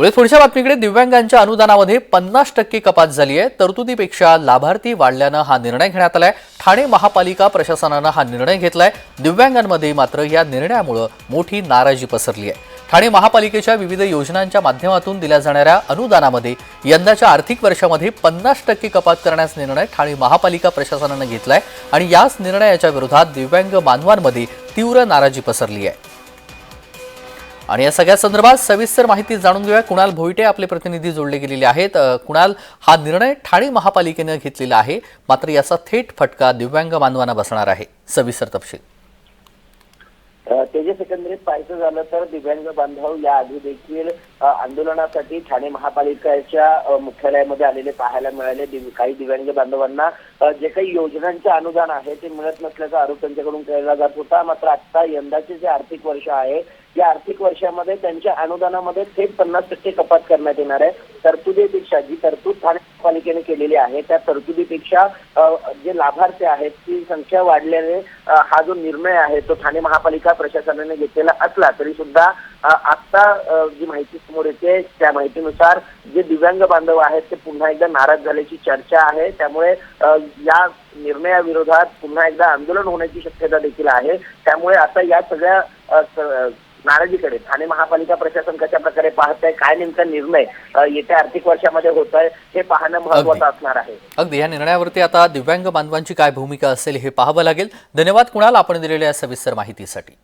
पुढे पुढच्या बातमीकडे. दिव्यांगांच्या अनुदानामध्ये पन्नास टक्के कपात झाली आहे. तरतुदीपेक्षा लाभार्थी वाढल्यानं हा निर्णय घेण्यात आलाय. ठाणे महापालिका प्रशासनानं हा निर्णय घेतलाय. दिव्यांगांमध्ये मात्र या निर्णयामुळे मोठी नाराजी पसरली आहे. ठाणे महापालिकेच्या विविध योजनांच्या माध्यमातून दिल्या जाणाऱ्या अनुदानामध्ये यंदाच्या आर्थिक वर्षामध्ये पन्नास टक्के कपात करण्याचा निर्णय ठाणे महापालिका प्रशासनानं घेतलाय. आणि याच निर्णयाच्या विरोधात दिव्यांग मानवांमध्ये तीव्र नाराजी पसरली आहे. आणि या सगळ्या संदर्भात सविस्तर माहिती जाणून घेऊया. कुणाल भोईटे आपले प्रतिनिधी जोडले गेलेले आहेत. कुणाल हा निर्णय ठाणे महापालिकेनं घेतलेला आहे. मात्र याचा थेट फटका दिव्यांग बांधवांना बसणार आहे. सविस्तर तपशील. तेजस एकंदरीत पाहायचं झालं तर दिव्यांग बांधव या आधी देखील आंदोलनासाठी ठाणे महापालिकेच्या मुख्यालयामध्ये आलेले पाहायला मिळाले. काही दिव्यांग बांधवांना जे काही योजनांचे अनुदान आहे ते मिळत नसल्याचा आरोप त्यांच्याकडून केला जात होता. मात्र आता यंदाचे जे आर्थिक वर्ष आहे या आर्थिक वर्षामध्ये त्यांच्या अनुदानामध्ये थेट पन्नास टक्के कपात करण्यात येणार आहे. तरतुदीपेक्षा जी तरतूद ठाणे महापालिकेने केलेली आहे त्या तरतुदीपेक्षा जे लाभार्थी आहेत ती संख्या वाढल्याने हा जो निर्णय आहे तो ठाणे महापालिका प्रशासनाने घेतलेला असला तरी सुद्धा आता जी माहिती समोर येते त्या माहितीनुसार जे दिव्यांग बांधव आहेत ते पुन्हा एकदा नाराज झाल्याची चर्चा आहे. त्यामुळे या निर्णयाविरोधात पुन्हा एकदा आंदोलन होण्याची शक्यता देखील आहे. त्यामुळे आता या सगळ्या नाराजीकडे. ठाणे महापालिका प्रशासन कशा प्रकारे पाहत आहे काय नेमका निर्णय येत्या आर्थिक वर्षामध्ये होत आहे हे पाहणं महत्वाचं असणार आहे. अगदी. या निर्णयावरती आता दिव्यांग बांधवांची काय भूमिका असेल हे पाहावं लागेल. धन्यवाद कुणाल आपण दिलेल्या सविस्तर माहितीसाठी.